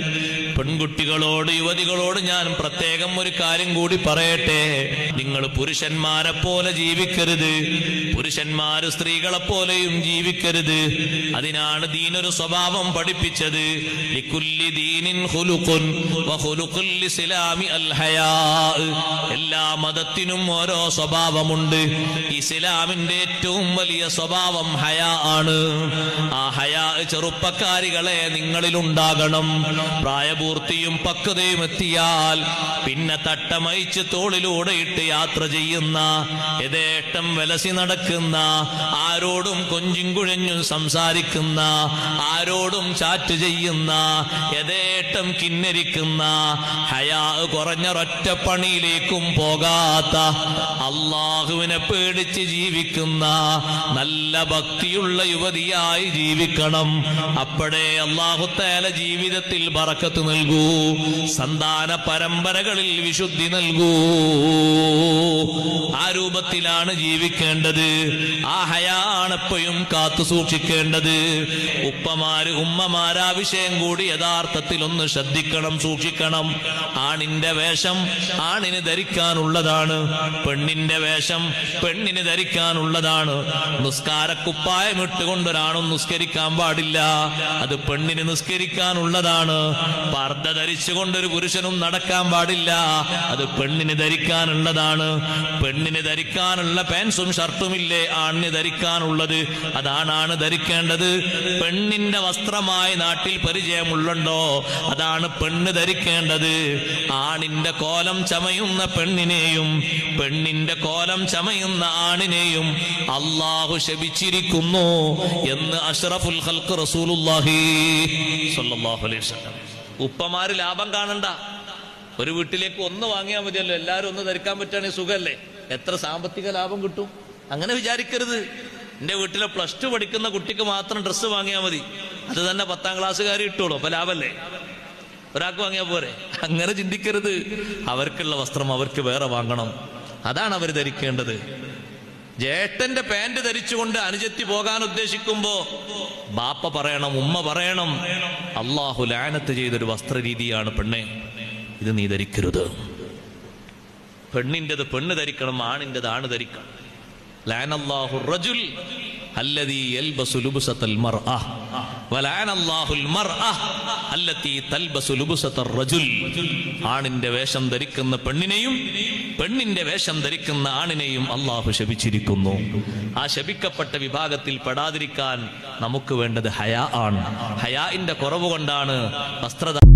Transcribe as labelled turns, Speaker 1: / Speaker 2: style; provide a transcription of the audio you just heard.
Speaker 1: Thank you. പെൺകുട്ടികളോട് യുവതികളോട് ഞാൻ പ്രത്യേകം ഒരു കാര്യം കൂടി പറയട്ടെ. നിങ്ങൾ പുരുഷന്മാരെ പോലെ ജീവിക്കരുത്. പുരുഷന്മാർ സ്ത്രീകളെ പോലെയും ജീവിക്കരുത്. അതിനാണ് ദീനൊരു സ്വഭാവം പഠിപ്പിച്ചത്. എല്ലാ മതത്തിനും ഓരോ സ്വഭാവമുണ്ട്. ഇസ്ലാമിന്റെ ഏറ്റവും വലിയ സ്വഭാവം ഹയാ ആണ്. ആ ഹയാ ചെറുപ്പക്കാരികളെ നിങ്ങളിലുണ്ടാകണം. പ്രായപൂർത്തിയും പക്വതയും എത്തിയാൽ പിന്നെ തട്ടമയിച്ച് തോളിലൂടെ ഇട്ട് യാത്ര ചെയ്യുന്ന യഥേഷ്ടം വിലസി നടക്കുന്ന ആരോടും കൊഞ്ചും കുഴഞ്ഞും സംസാരിക്കുന്ന ആരോടും ചാറ്റ് ചെയ്യുന്ന യഥേഷ്ടം കിന്നരിക്കുന്ന ഹയാ കുറഞ്ഞൊരൊറ്റ പണിയിലേക്കും പോകാത്ത അള്ളാഹുവിനെ പേടിച്ച് ജീവിക്കുന്ന നല്ല ഭക്തിയുള്ള യുവതിയായി ജീവിക്കണം. അപ്പോഴേ അള്ളാഹുത്തേല ജീവിതത്തിൽ ബറക്കത്ത് നൽകൂ. സന്താന പരമ്പരകളിൽ വിശുദ്ധി നൽകൂ. ആ രൂപത്തിലാണ് ജീവിക്കേണ്ടത്. ആ ഹയാണെപ്പോഴും കാത്തു സൂക്ഷിക്കേണ്ടത്. ഉപ്പമാര് ഉമ്മമാരാ വിഷയം കൂടി യഥാർത്ഥത്തിൽ ഒന്ന് ശ്രദ്ധിക്കണം സൂക്ഷിക്കണം. ആണിന്റെ വേഷം ആണിന് ധരിക്കാനുള്ളതാണ്. പെണ്ണിന്റെ വേഷം പെണ്ണിന് ധരിക്കാനുള്ളതാണ്. നിസ്കാരക്കുപ്പായം ഇട്ടുകൊണ്ടൊരാണും നിസ്കരിക്കാൻ പാടില്ല. അത് പെണ്ണിന് നിസ്കരിക്കാനുള്ളതാണ്. പർദ്ദ ധരിച്ചുകൊണ്ടൊരു പുരുഷനും നടക്കാൻ പാടില്ല. അത് പെണ്ണിന് ധരിക്കാനുള്ളതാണ്. പെണ്ണിന് ധരിക്കാനുള്ള പാൻസും ഷർട്ടുമില്ലേ? ആണിന് ധരിക്കാനുള്ളത്. അതാണാണ് ധരിക്കേണ്ടത്. പെണ്ണിന്റെ വസ്ത്രമായി നാട്ടിൽ പരിചയമുള്ളുണ്ടോ? അതാണ് പെണ്ണ് ധരിക്കേണ്ടത്. ആണിന്റെ കോലം ചമയുന്ന പെണ്ണിനെയും പെണ്ണിന്റെ കോലം ചമയുന്ന ആണിനെയും അള്ളാഹു ശപിച്ചിരിക്കുന്നു എന്ന് അഷ്റഫുൽ ഹൽക്ക് റസൂലുള്ളാഹി സ്വല്ലല്ലാഹു അലൈഹി വസല്ലം. ഉപ്പമാര് ലാഭം കാണണ്ട. ഒരു വീട്ടിലേക്ക് ഒന്ന് വാങ്ങിയാൽ മതിയല്ലോ. എല്ലാവരും ഒന്ന് ധരിക്കാൻ പറ്റുകയാണെങ്കിൽ സുഖമല്ലേ എത്ര സാമ്പത്തിക ലാഭം കിട്ടും? അങ്ങനെ വിചാരിക്കരുത്. എന്റെ വീട്ടിലെ പ്ലസ് ടു പഠിക്കുന്ന കുട്ടിക്ക് മാത്രം ഡ്രസ്സ് വാങ്ങിയാൽ മതി. അത് തന്നെ പത്താം ക്ലാസ്സുകാർ ഇട്ടോളൂ. അപ്പൊ ലാഭല്ലേ? ഒരാൾക്ക് വാങ്ങിയാൽ പോരെ? അങ്ങനെ ചിന്തിക്കരുത്. അവർക്കുള്ള വസ്ത്രം അവർക്ക് വേറെ വാങ്ങണം. അതാണ് അവർ ധരിക്കേണ്ടത്. ജേട്ടന്റെ പാന്റ് ധരിച്ചുകൊണ്ട് അനുജത്തി പോകാൻ ഉദ്ദേശിക്കുമ്പോ ബാപ്പ പറയണം ഉമ്മ പറയണം. അള്ളാഹു ലാനത്ത് ചെയ്തൊരു വസ്ത്രരീതിയാണ് പെണ്ണെ. ഇത് നീ ധരിക്കരുത്. പെണ്ണിന്റെത് പെണ്ണ് ധരിക്കണം ആണിന്റെത് ആണ് ധരിക്കണം. റജുൽ യൽബസു ആണിന്റെ വേഷം ധരിക്കുന്ന പെണ്ണിനെയും പെണ്ണിന്റെ വേഷം ധരിക്കുന്ന ആണിനെയും അള്ളാഹു ശപിച്ചിരിക്കുന്നു. ആ ശപിക്കപ്പെട്ട വിഭാഗത്തിൽ പെടാതിരിക്കാൻ നമുക്ക് വേണ്ടത് ഹയാ ആണ്. ഹയാഇന്റെ കുറവ് കൊണ്ടാണ് വസ്ത്രധാരണം